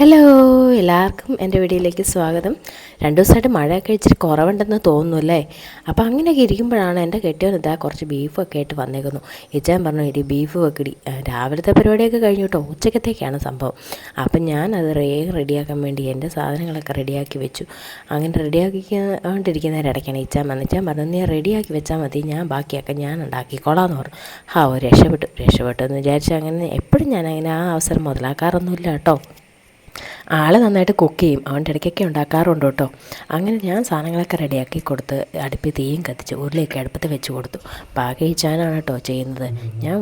Hello എല്ലാവർക്കും എന്റെ വീഡിയോയിലേക്ക് സ്വാഗതം. രണ്ട് ദിവസമായിട്ട് മഴയൊക്കെ ഇച്ചിരി കുറവുണ്ടെന്ന് തോന്നുന്നു അല്ലേ? അപ്പോൾ അങ്ങനെയൊക്കെ ഇരിക്കുമ്പോഴാണ് എന്റെ കെട്ടിയവൻ ഇതാ കുറച്ച് ബീഫൊക്കെ ആയിട്ട് വന്നേക്കുന്നു. ഇച്ചാൻ പറഞ്ഞു ഇടി ബീഫ് വെക്കിടി രാവിലത്തെ പരിപാടിയൊക്കെ കഴിഞ്ഞു കേട്ടോ ഉച്ചക്കത്തേക്കാണ് സംഭവം. അപ്പം ഞാൻ അത് വേഗം റെഡിയാക്കാൻ വേണ്ടി എന്റെ സാധനങ്ങളൊക്കെ റെഡിയാക്കി വെച്ചു. അങ്ങനെ റെഡിയാക്കിക്കൊണ്ടിരിക്കുന്നതിനിടയ്ക്കാണ് ഇച്ചാൻ വന്ന് ഇച്ചാൻ പറഞ്ഞു നീ റെഡിയാക്കി വെച്ചാൽ മതി ഞാൻ ബാക്കിയൊക്കെ ഞാൻ ഉണ്ടാക്കിക്കോളാം എന്ന് പറഞ്ഞു. ഹാ രക്ഷപ്പെട്ടു. രക്ഷപ്പെട്ടു എന്ന് വിചാരിച്ചു അങ്ങനെ എപ്പോഴും ഞാൻ അങ്ങനെ ആ അവസരം മുതലാക്കാറൊന്നുമില്ല കേട്ടോ. ആൾ നന്നായിട്ട് കുക്ക് ചെയ്യും. അവന്റെ ഇടയ്ക്കൊക്കെ ഉണ്ടാക്കാറുണ്ട് കേട്ടോ. അങ്ങനെ ഞാൻ സാധനങ്ങളൊക്കെ റെഡിയാക്കി കൊടുത്ത് അടുപ്പിൽ തീയും കത്തിച്ച് ഉരുളിയൊക്കെ അടുപ്പത്ത് വെച്ച് കൊടുത്തു. പാകം ചാനാണ് കേട്ടോ ചെയ്യുന്നത്. ഞാൻ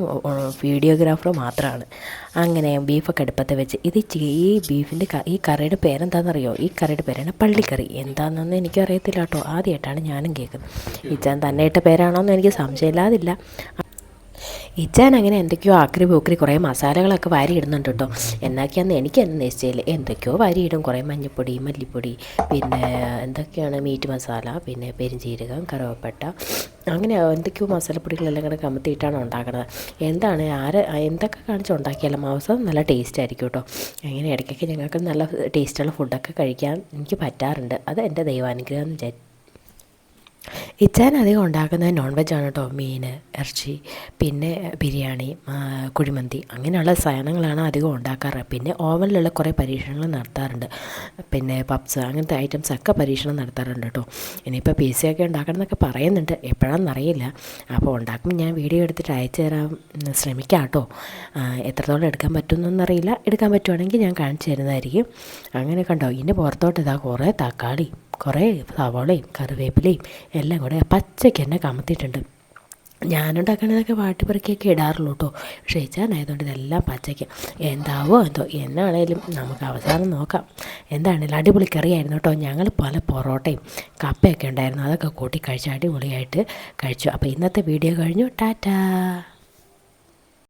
വീഡിയോഗ്രാഫർ മാത്രമാണ് അങ്ങനെ ബീഫൊക്കെ അടുപ്പത്ത് വെച്ച് ഇത് ഈ ബീഫിന്റെ ഈ കറിയുടെ പേരെന്താണെന്നറിയോ ഈ കറിയുടെ പേരാണ് പള്ളിക്കറി. എന്താണെന്നൊന്നും എനിക്കറിയത്തില്ല കേട്ടോ. ആദ്യമായിട്ടാണ് ഞാനും കേൾക്കുന്നത്. ഇച്ചാൻ പേരാണോ എന്ന് എനിക്ക് സംശയമില്ലാതില്ല. ഇച്ചാൻ അങ്ങനെ എന്തൊക്കെയോ ആക്രി പോക്രി കുറേ മസാലകളൊക്കെ വാരി ഇടുന്നുണ്ട് കേട്ടോ. എന്നൊക്കെയാന്ന് എനിക്ക് എന്ന് നിശ്ചയില്ല എന്തൊക്കെയോ വാരി ഇടും കുറേ മഞ്ഞൾപ്പൊടി മല്ലിപ്പൊടി പിന്നെ എന്തൊക്കെയാണ് മീറ്റ് മസാല പിന്നെ പെരിഞ്ചീരകം കറുവപ്പട്ട അങ്ങനെ എന്തൊക്കെയോ മസാലപ്പൊടികളെല്ലാം കൂടെ കമത്തിയിട്ടാണ് ഉണ്ടാക്കുന്നത് എന്താണ് ആര് എന്തൊക്കെ കാണിച്ച് ഉണ്ടാക്കിയാലും മാംസം നല്ല ടേസ്റ്റ് ആയിരിക്കും കേട്ടോ. അങ്ങനെ ഇടയ്ക്കൊക്കെ ഞങ്ങൾക്ക് നല്ല ടേസ്റ്റുള്ള ഫുഡൊക്കെ കഴിക്കാൻ എനിക്ക് പറ്റാറുണ്ട്. അത് എന്റെ ദൈവാനുഗ്രഹം എന്ന് വിചാരിച്ചു ഇച്ചാൻ അധികം ഉണ്ടാക്കുന്നത് നോൺ വെജാണ് കേട്ടോ മീൻ ഇറച്ചി പിന്നെ ബിരിയാണി കുഴിമന്തി അങ്ങനെയുള്ള സാധനങ്ങളാണ് അധികം ഉണ്ടാക്കാറ്. പിന്നെ ഓവനിലുള്ള കുറേ പരീക്ഷണങ്ങൾ നടത്താറുണ്ട്. പിന്നെ പപ്സ് അങ്ങനത്തെ ഐറ്റംസ് ഒക്കെ പരീക്ഷണം നടത്താറുണ്ട് കേട്ടോ ഇനിയിപ്പോൾ പി സി ഒക്കെ ഉണ്ടാക്കണം എന്നൊക്കെ പറയുന്നുണ്ട്. എപ്പോഴാണെന്ന് അറിയില്ല. അപ്പോൾ ഉണ്ടാക്കുമ്പോൾ ഞാൻ വീഡിയോ എടുത്തിട്ട് അയച്ചു തരാൻ ശ്രമിക്കാം കേട്ടോ എത്രത്തോളം എടുക്കാൻ പറ്റുമെന്നൊന്നറിയില്ല എടുക്കാൻ പറ്റുവാണെങ്കിൽ ഞാൻ കാണിച്ചു തരുന്നതായിരിക്കും. അങ്ങനെ കണ്ടോ? ഇതിന്റെ പുറത്തോട്ട് ഇതാ കുറേ തക്കാളി. കുറേ സവോളയും കറിവേപ്പിലയും എല്ലാം കൂടെ പച്ചയ്ക്ക് തന്നെ കമത്തിയിട്ടുണ്ട്. ഞാനുണ്ടാക്കണതൊക്കെ വാട്ടിപ്പറക്കിയൊക്കെ ഇടാറുള്ളൂ കേട്ടോ പക്ഷേ ഇച്ചാനായതുകൊണ്ട് ഇതെല്ലാം പച്ചയ്ക്ക്. എന്താവോ എന്തോ എന്നാണേലും നമുക്ക് അവസാനം നോക്കാം. എന്താണേലും അടിപൊളി കറിയായിരുന്നു കേട്ടോ ഞങ്ങൾ പല പൊറോട്ടയും കപ്പയൊക്കെ ഉണ്ടായിരുന്നു. അതൊക്കെ കൂട്ടി കഴിച്ച് അടിപൊളിയായിട്ട് കഴിച്ചു. അപ്പോൾ ഇന്നത്തെ വീഡിയോ കഴിഞ്ഞു. ടാറ്റാ!